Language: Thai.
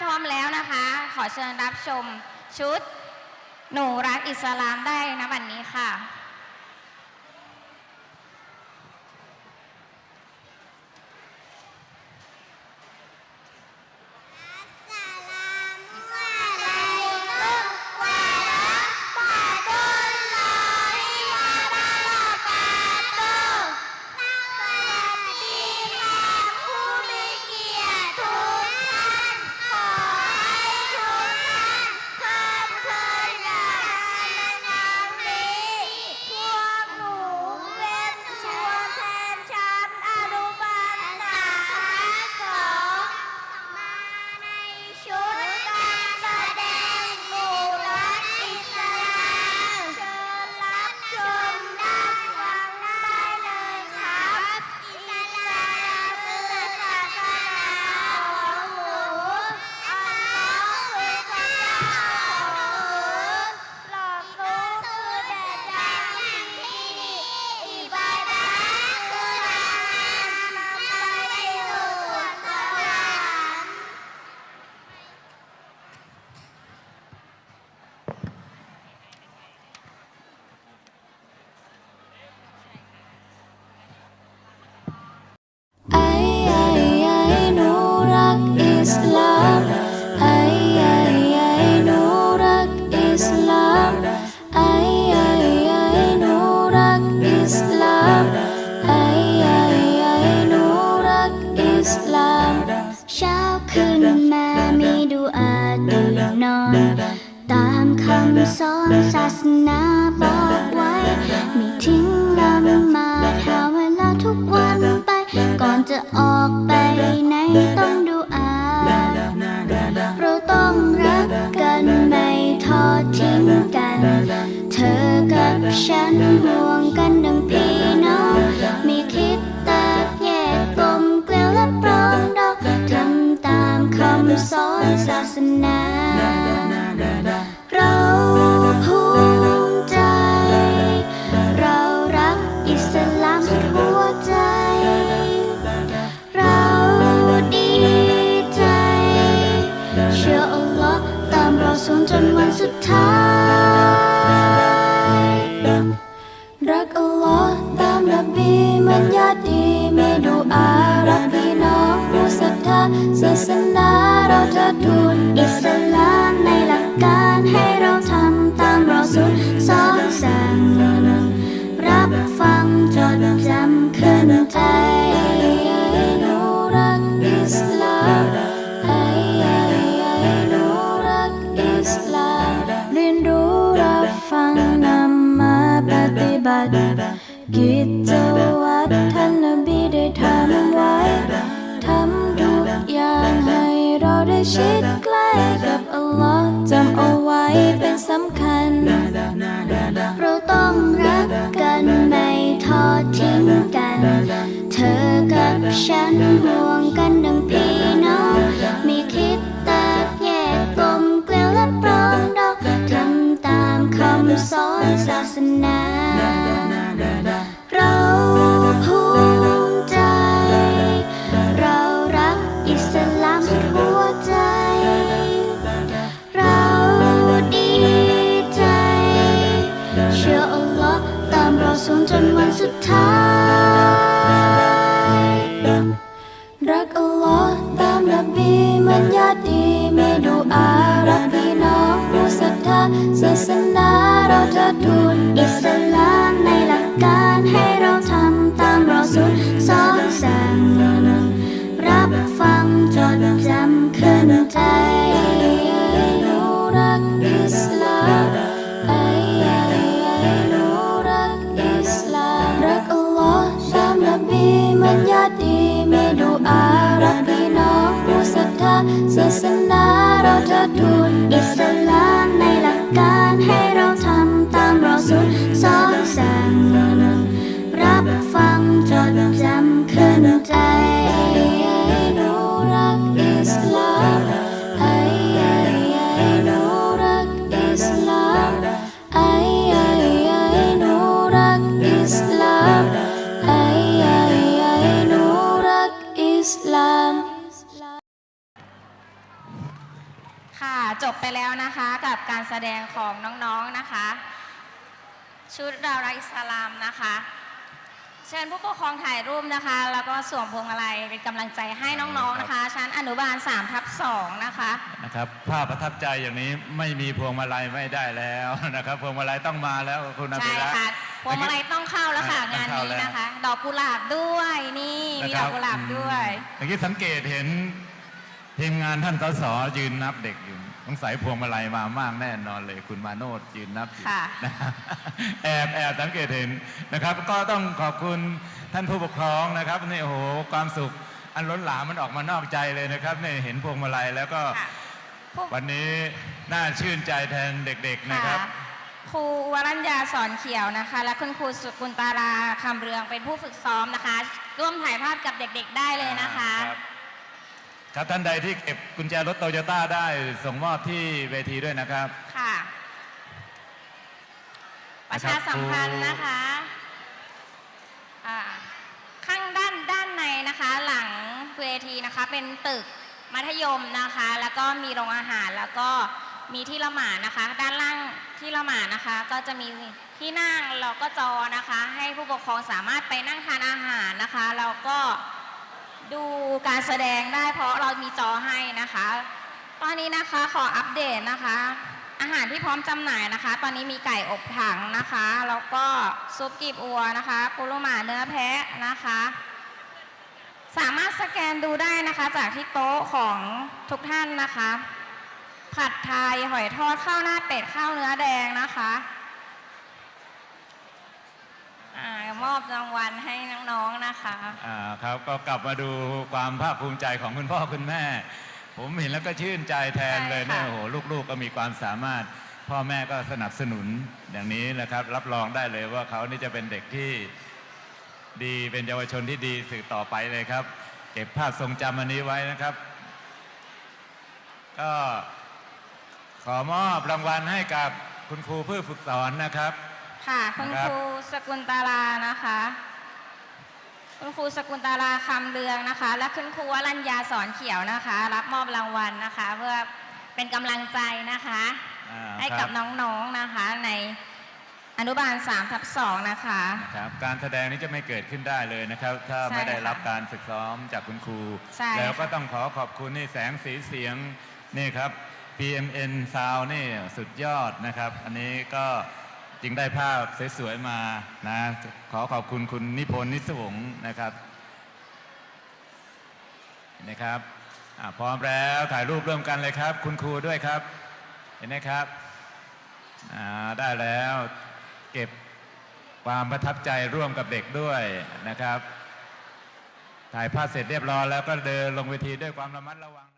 พร้อมแล้วนะคะ ขอเชิญรับชมชุดหนูรักอิสลามได้นะวันนี้ค่ะ สอนศาสนา สนาเราจะทูลอิสลามในหลักการให้เราทำตามรอสูลสอนสั่งรับฟังจดจำขึ้นใจหนูรักอิสลามไอ้ไอ้ไอ้หนูรักอิสลามเรียนรู้รับฟังนำมาปฏิบัติกิจวัตร ชิดใกล้กับอัลลอฮ์จำเอาไว้เป็นสำคัญ เราต้องรักกันไม่ทอดทิ้งกัน เธอกับฉันห่วงกันดังพี่น้องม่คิดแตกแยกกลมเกลียวและปรองดอกทำตามคำสอนศาสนาามรอสูลจนวันสุดท้าย รักอัลลอฮ์ตามนบีมันญาติดีไม่ดูอารักพี่น้องผู้ศรัทธาศาสนาเราจะทูลอิสลาม สนาเราจะทูลอิสลามใน จบไปแล้วนะคะกับการแสดงของน้องๆนะคะ ชุดเรารักอิสลามนะคะ เชิญผู้ปกครองถ่ายรูปนะคะ แล้วก็สวมพวงมาลัยเป็นกำลังใจให้น้องๆนะคะ ชั้นอนุบาล3ทับ2นะคะ นะครับภาพประทับใจอย่างนี้ไม่มีพวงมาลัยไม่ได้แล้วนะครับ พวงมาลัยต้องมาแล้วคุณอใช่ภิรักษ์ ค่ะพวงมาลัยต้องเข้าแล้วค่ะต้งาอนเข้นี้แล้วนะคะ ดอกกุหลาบด้วยนี่มีดอกกุหลาบด้วยเมื่อกี้สังเกตเห็น ทีมงานท่านสสยืนนับเด็กอยู่สงสัยพวงมาลัยมามากแน่นอนเลย คุณมาโนดยืนนับอยู่ค่ะ นะแอบแอบสังเกตเห็นนะครับ ก็ต้องขอบคุณท่านผู้ปกครองนะครับนี่โอ้โหความสุขอันล้นหลามมันออกมานอกใจเลยนะครับนี่เห็นพวงมาลัยแล้วก็ค่ะผู้วันนี้น่าชื่นใจแทนเด็กๆนะครับค่ะครูวรัญญาสอนเขียวนะคะ และคุณครูสุกุลตาราคำเรืองเป็นผู้ฝึกซ้อมนะคะ ร่วมถ่ายภาพกับเด็กๆได้เลยนะคะ ครับ ครับท่านใดที่เก็บกุญแจรถโตโยต้าได้ส่งมอบที่เวทีด้วยนะครับ ค่ะ ประชาสัมพันธ์นะคะอ่าข้างด้านด้านในนะคะ หลังเวทีนะคะเป็นตึกมัธยมนะคะ แล้วก็มีโรงอาหารแล้วก็มีที่ละหมาดนะคะ ด้านล่างที่ละหมาดนะคะ ก็จะมีที่นั่งแล้วก็จอนะคะ ให้ผู้ปกครองสามารถไปนั่งทานอาหารนะคะแล้วก็ ดูการแสดงได้เพราะเรามีจอให้นะคะ ตอนนี้นะคะขออัปเดตนะคะ อาหารที่พร้อมจำหน่ายนะคะ ตอนนี้มีไก่อบถังนะคะ แล้วก็ซุปกีบอัวนะคะกุโรหมาเนื้อแพะนะคะ สามารถสแกนดูได้นะคะ จากที่โต๊ะของทุกท่านนะคะ ผัดไทยหอยทอดข้าวหน้าเป็ดข้าวเนื้อแดงนะคะอา มอบรางวัลให้น้องๆนะคะ อ่าครับก็กลับมาดูความภาคภูมิใจของคุณพ่อคุณแม่ ผมเห็นแล้วก็ชื่นใจแทนเลยใช่เนี่ยค่ะ โอ้โหลูกๆก็มีความสามารถ พ่อแม่ก็สนับสนุนอย่างนี้นะครับ รับรองได้เลยว่าเขานี่จะเป็นเด็กที่ดีเป็นเยาวชนที่ดีสื่อต่อไปเลยครับ เก็บภาพทรงจำอันนี้ไว้นะครับ ก็ขอมอบรางวัลให้กับคุณครูผู้ฝึกสอนนะครับ ค่ะคุณครับครู สกุลตารานะคะ คุณครูสกุลตาราคำเรืองนะคะ และคุณครูวรัญญาสอนเขียวนะคะ รับมอบรางวัลนะคะ เพื่อเป็นกำลังใจนะคะ อ่าให้คกัรับบน้องๆนะคะในอนุบาล3ทับ2นะคะ นะครับการแสดงนี้จะไม่เกิดขึ้นได้เลยนะครับ ถ้าใช่ไม่ได้ค่ะรับการฝึกซ้อมจากคุณครู ใช่แล้วก็ค่ะ ต้องขอขอบคุณนี่แสงสีเสียงนี่ครับ PMN Sound นี่สุดยอดนะครับ อันนี้ก็ จึงได้ภาพสวยๆมานะขอขอบคุณคุณนิพนธ์นิสวงนะครับนะครับพร้อมแล้วถ่ายรูปร่วมกันเลยครับ คุณครูด้วยครับ เห็นไหมครับได้แล้วเก็บความประทับใจร่วมกับเด็กด้วยนะครับ ถ่ายภาพเสร็จเรียบร้อยแล้วก็เดินลงเวทีด้วยความระมัดระวัง